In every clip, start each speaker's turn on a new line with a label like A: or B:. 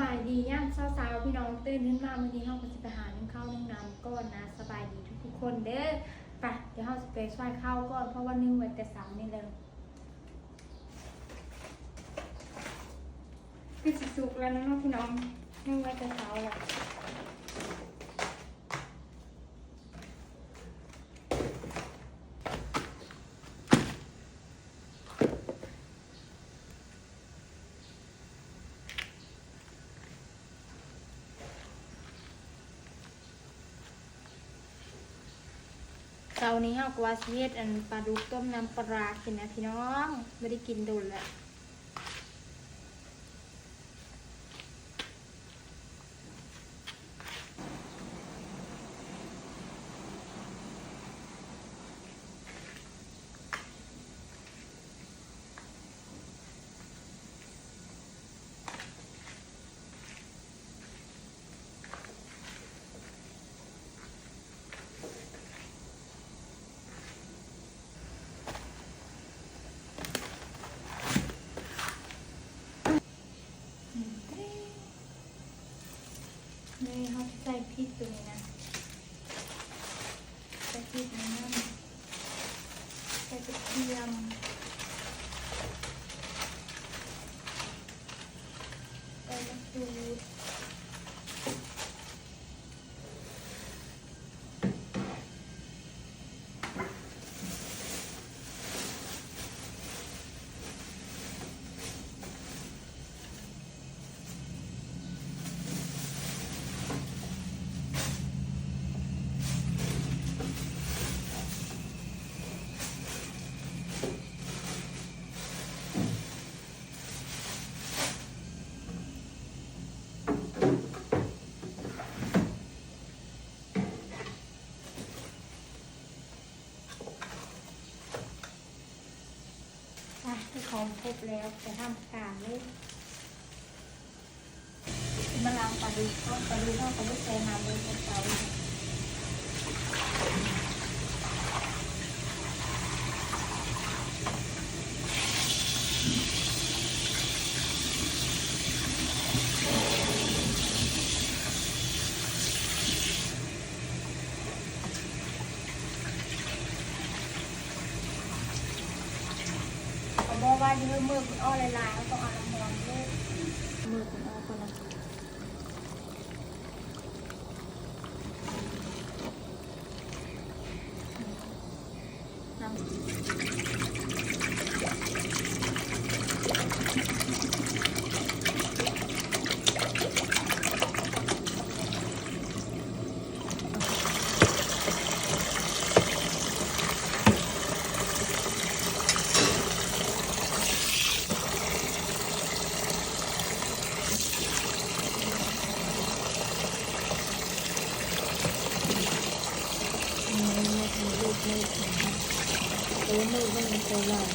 A: บายดีย่างเช้าๆพี่น้องตื่นขึ้นมาวันนี้เฮาก็สิไปหานึ่งข้าวนึ่งน้ำก่อนนะสบายดีทุกๆคนเด้อไปเดี๋ยวเฮาสิไปช่วยข้าวก่อนเพราะว่านึ่งไว้แต่สามนี่เลยคือสุกแล้วนะเนาะพี่น้องนึ่งไว้แต่เช้าแล้ว เช้านี้เฮากว่าสิเฮ็ดอันปลาดุกต้มน้ำปลาร้ากินนะพี่น้องไม่ได้กินโดนแล้ว นี่เขาใส่พริกตัวนี้นะใส่พริกน้ำใส่กระเทียมใส่มะกรูด บแล้วจะทำการเลยมาล้างปลาดูปลาดุกก็ไม่ใส่น้ำเลยเตา บอกว่าเนื้อมืออ้อลายๆเขาต้องเอาน้ำมันด้วยมือคุณอ้อคนละน้ำลูกมือ โอ้มือมันมีตัวลาย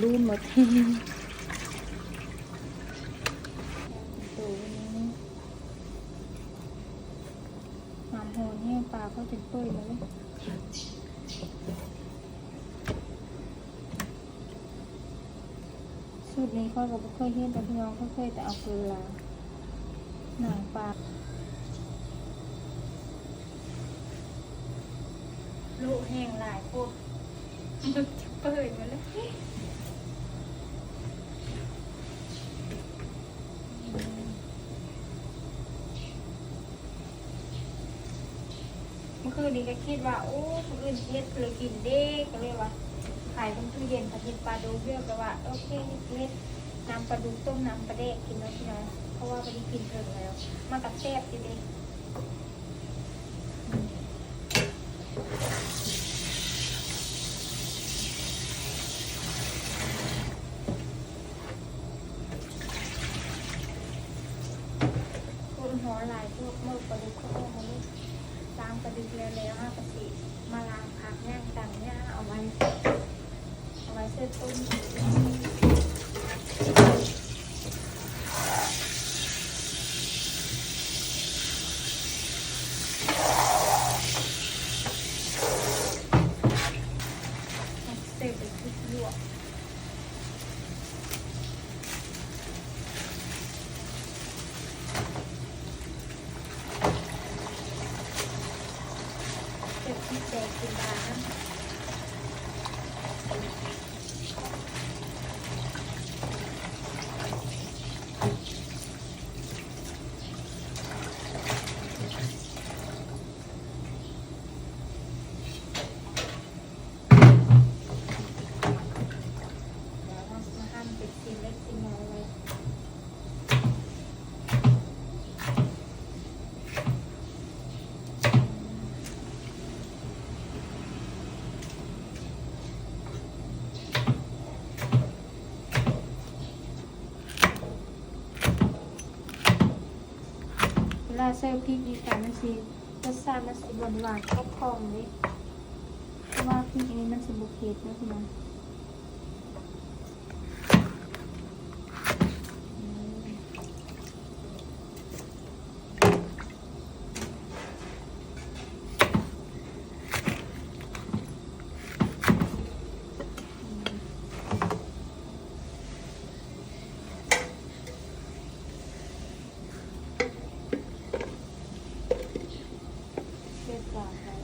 A: รูนหมดตัวนี้หามโหนแห้งปลาเขาจะเปื่อยมาเลยสูตรนี้เขาก็ไม่เคยเห็นแต่พี่น้องเขาเคยแต่เอาเกลือหนังปลา ลูกแห้งหลายพวกมันจะเปิดมาเลยเมื่อคืนนี้ก็คิดว่า โอ้คนอื่นเฮ็ดเลยกินเด้ก็เลยว่าขายเป็นตู้เย็นปลาทินปลาดูเรียกก็ว่าโอเคเฮ็ดน้ำปลาดูต้มน้ำปลาเด็กกินแล้วพี่น้องเพราะว่าไปด้กินเพิ่งแล้ว มันกับแซ่บจริง หัวลายพวกเมื่อประดูกเขาเอามาลูกตามประดุกแล้วแล้วห้ากะทิมาล้างพักง่างต่างเนี่ยเอาไว้เอาไว้เสื้อต้มเสร็จเป็นที่ลวก ลาเซอร์พริกดีกันมันสิรสชาติมันสีหวานหวานๆครอบคองเลยเพราะว่าพริกอันนี้มันสีบุเผ็ดนะพี่น้องอืมเรียบร้อยแล้ว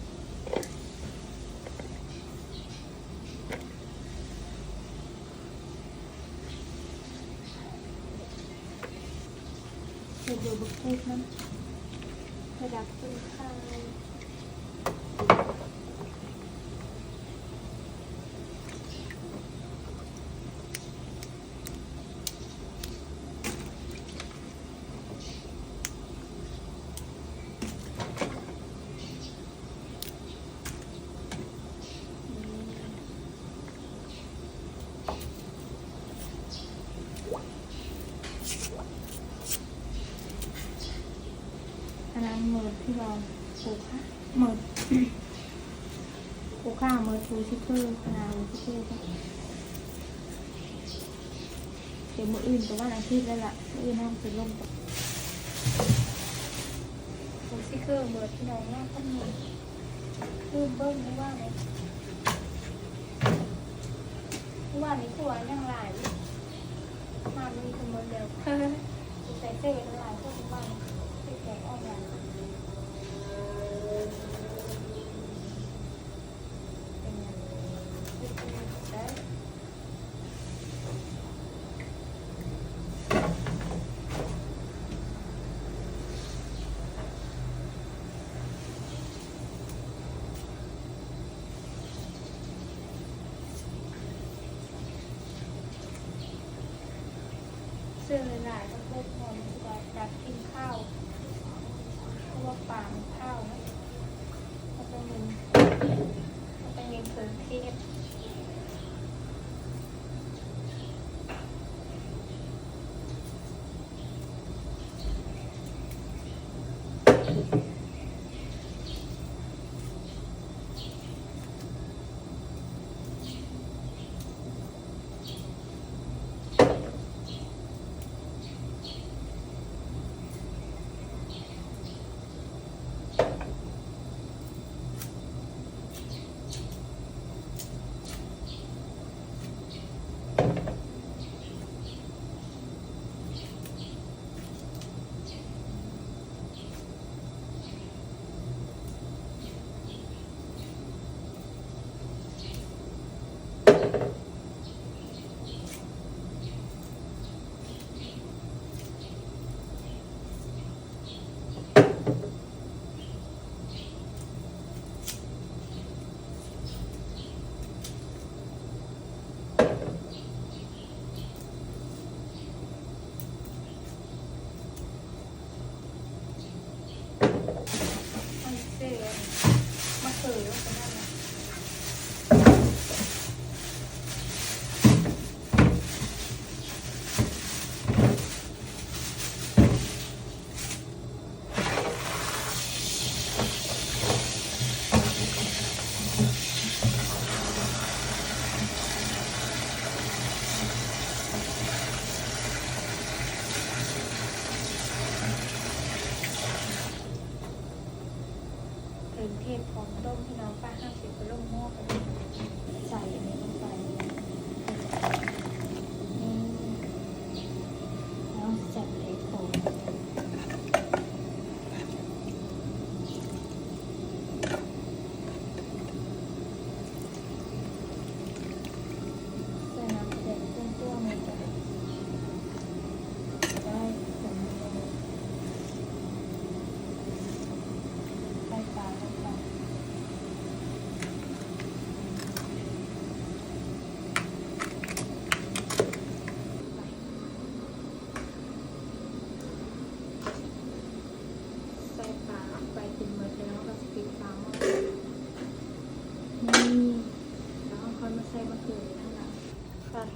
A: เดี๋ยวบุกพูดนั้นระดับคุณค่าอันนั้นเมิดที่เรา ปลูกค่ะเมิดปลูข้าวเมิดทูชิคเกอร์นาดชิคเกอร์จ้ะเดี๋ยวมืออื่นแต่ว่าอาทิตย์แล้วล่ะมืออื่นห้องเป็นลมตกทูชิคเกอร์เมิดที่น้องน่าต้นมือลืมเบิ้งไม่ว่าเลยเมื่านี้ตัวยังหลายมามีคนเดียวใส่เสื้อทั้งหลายพวบ้านที่แกออกมา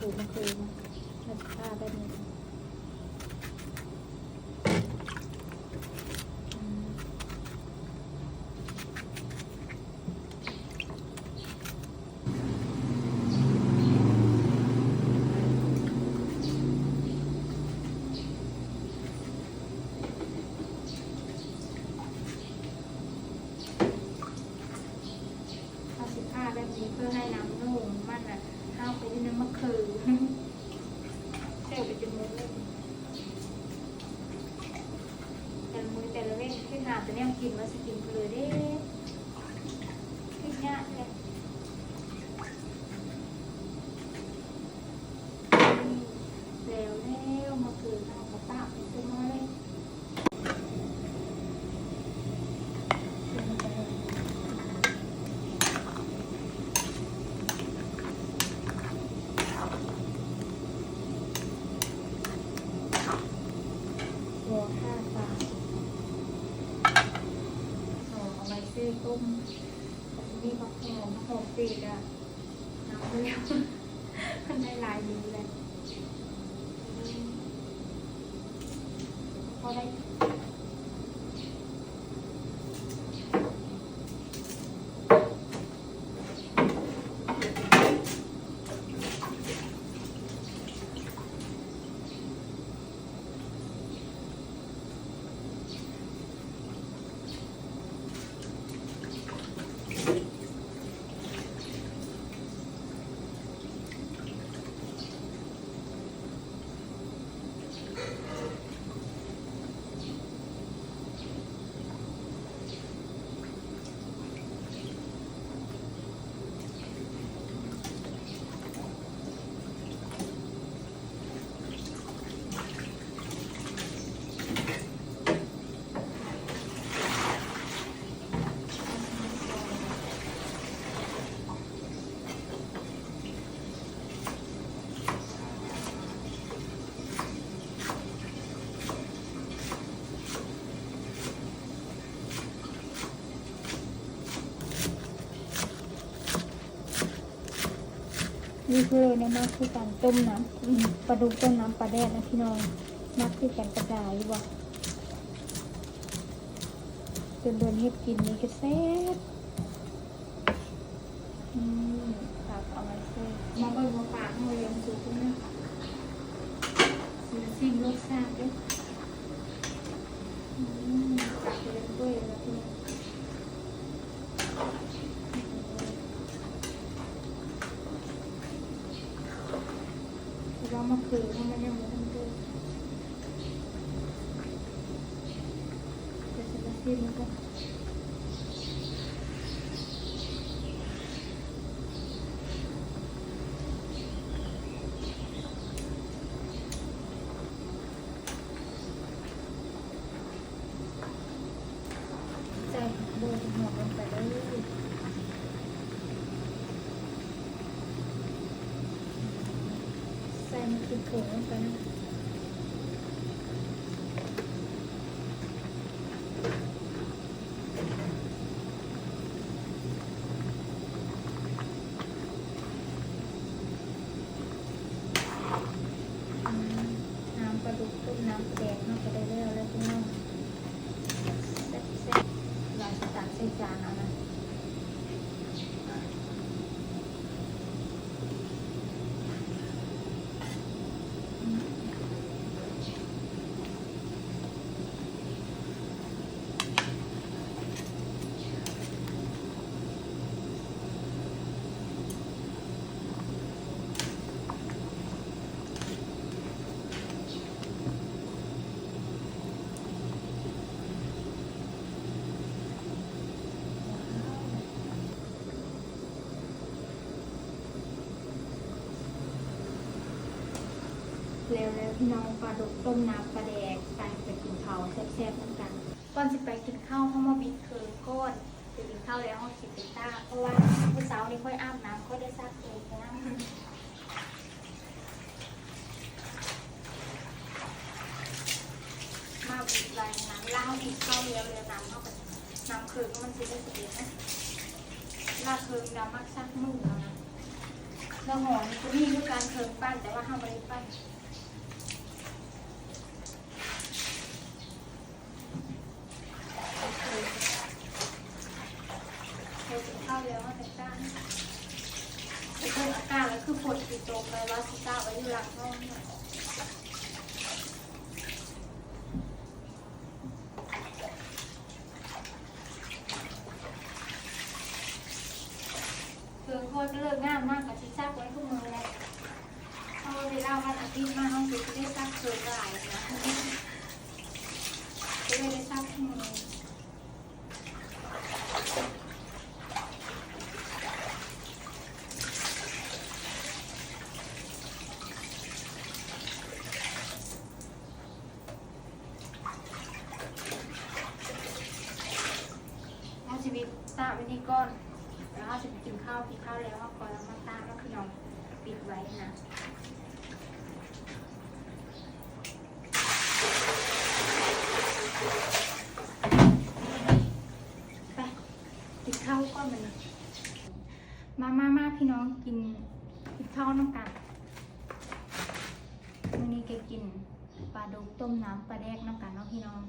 A: ปลาถูมะเขือนะมัน นี่คือเลยเนี่ยมากคือการต้มน้ำปลาดุกต้มน้ำปลาแดดนะพี่น้องมากคือการกระจายบ่เดินเดินเฮ็ดกินนี่ก็แซ่บอืมฝากเอาไว้ซื้อมาเบิ่งมาฝากเอาเลี้ยงสุกนะซื้อสิ่งรสาติเด้วยอืมฝากเลี้ยงด้วยนะพี่น้อง แต่ว่ามาคืนมันไม่ได้มาทั้งตัว แต่ฉันจะซีมันก็ใจโบยหัวลงไปเลย ใส่มันคือผงลงไปนะอืมน้ำปลาดุกต้มน้ำแดงเนาะก็ได้แล้วแล้วพี่น้องแซ่บๆเราจะตักใส่จานเอานะอืม เร็วๆ พี่น้องปลาดุกต้มน้ำปลาแดกไปไปกินข้าวแซ่บๆเหมือนกันก่อนสิไปกินข้าวเขามาบิดเคืนก้อนไปกินข้าวแล้วเขาคิดเป็นตาเพราะว่าเมื่อเช้านี้ค่อยอาบน้ำค่อยได้ซักเองนะมาบิดไรน้ำล่างบิดข้าเร็วเร็วน้ำเข้าไปน้ำคืนมันจะได้สะเด็ดนะลาคืนน้ำมักซักมือแล้วนะแล้วหอมก็มีคือการเคิงปั้นแต่ว่าห้ามไม่ได้ปั้นโอเคเคยกินข้าวแล้วแต่ก้านแต่เพิ่มอาการแล้วคือปวดติดโจมไปว่าสิต้าไว้อยู่หลังห้องเนี่ยเครื่องคอยก็เลิกงานมากกับที่ซักไว้ทุกมือเลย เขาไปเล่าวันอา ที่มาห้องคือจะได้ซักเกินหลายนะไม่ได้ซักทั้งมือ ก่อนแล้วเราจะไปกินข้าวกินข้าวแล้วก็คอยเอามาตั้งแล้วพี่น้องปิดไว้นะไปกิน ข้าวก่อนมันมามามาพี่น้องกินกินข้าวน้ำกันวันนี้แกกินปลาดุกต้มน้ำปลาแดกน้ำกันเนาะพี่น้อง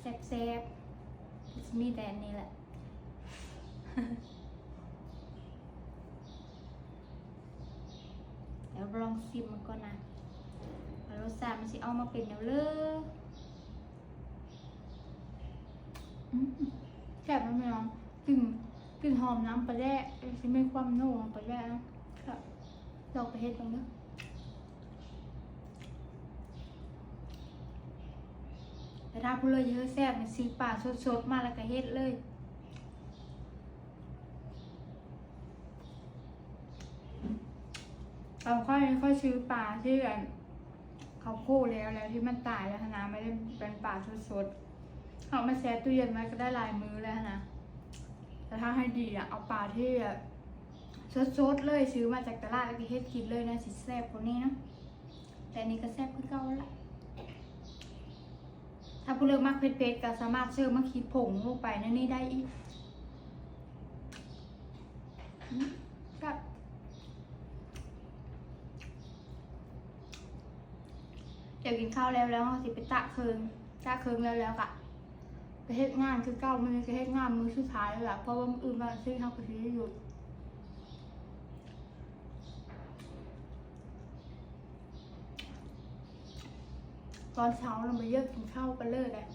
A: แซ่บๆมีแต่นี้แหละเดี๋ยวลองซิมมันก่อนนะรสชาติมันสิเอามาเป็นแนวเลยอืมแซ่บไหมพี่น้อง กลิ่นกลิ่นหอมน้ำปลาแร่สิไม่ความนุ่มของปลาแร่นะครับลองไปเฮ็ดตรงนี้แต่ถ้าพูดเลยเยอะแซ่บเนี่ยซื้อปลาสดๆ มาแล้วก็เฮ็ดเลยเราค่อยค่อยซื้อปลาที่แบบเขาคู่แล้วแล้วที่มันตายแล้วนะไม่ได้เป็นปลาสดๆเอามาแช่ตู้เย็นไว้ก็ได้ลายมือแล้วนะ แต่ถ้าให้ดีอะเอาปลาที่แบบสดๆเลยซื้อมาจากตลาดแล้วก็เฮ็ดกินเลยนะสิแซ่บกว่านี้เนาะแต่นี้ก็แซ่บคือเก่าแล้วล่ะถ้าผู้เลือกมากเผ็ดๆก็สามารถเชื่อมะขีดผงลงไปในนี้ได้อีกอืมครับเดี๋ยวกินข้าวแล้วแล้วเราสิไปตะเคิงตะเคิงแล้วแล้วกะ ไปเฮ็ดงานคือเก้ามือก็เฮ็ดงานมือสุดท้ายแล้วล่ะเพราะว่ามืออื่นมาซื้อเขาก็ซื้ออยู่ตอนเช้าเราไปเยอะกินข้าวกันเลยแหละ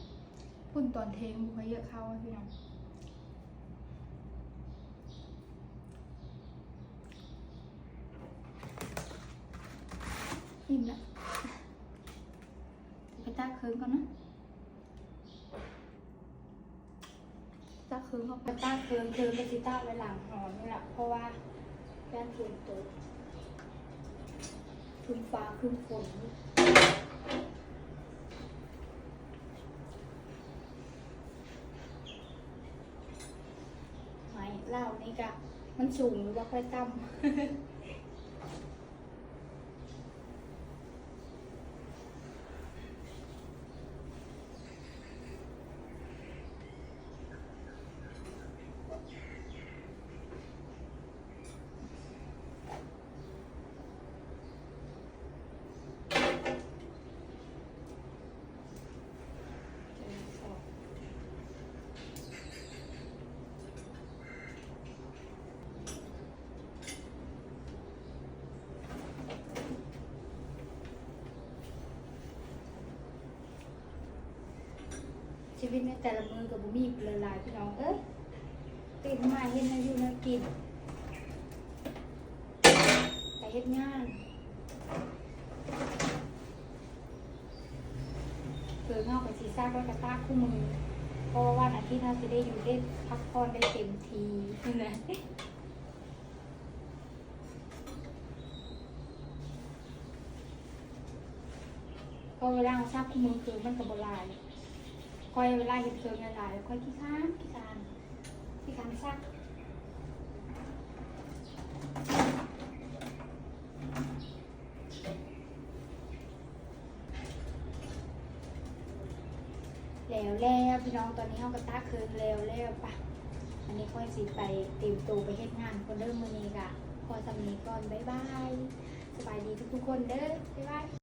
A: พุ่นตอนเทงบุคเยอะข้าวพี่น้องอิ่มละไปตากเคิงก่อนนะ ตาเคิงเขาไปตาเคิงเคิงไปติตาไว้หลังหอนี่แหละเพราะว่าด้านฝนตกคืนฟ้าคืนฝนไม้เหล่านี่กะมันสูงหรือว่าค่อยต่ำ ชีวิตในแต่ละมือกับบุมีเละลายพี่น้องเอ้ยตื่นมาเห็นอายุนากินแต่เฮ็ดงานเกิดงอกกับซีซ่าก็กระตาคู่มือเพราะว่าวันอาทิตย์เราจะได้อยู่ได้พักผ่อนได้เต็มทีนี่แหละพอเวลาเราซักคู่มือคือมันกับบลาย คอยเวลาเห็นเครื่องลายแล้วคอยขี้ค้านขี้ค้านขี้ค้านซักแล้วแล้วพี่น้องตอนนี้เขาก็ตาครื่องแล้วแล้วปะอันนี้ค่อยสิไปเตรียมตัวไปเฮ็ดงานคนเริ่มมือนี้กะพอสำนีก่อนบ๊ายบาย สบายดีทุกๆคนเด้อบ๊ายบาย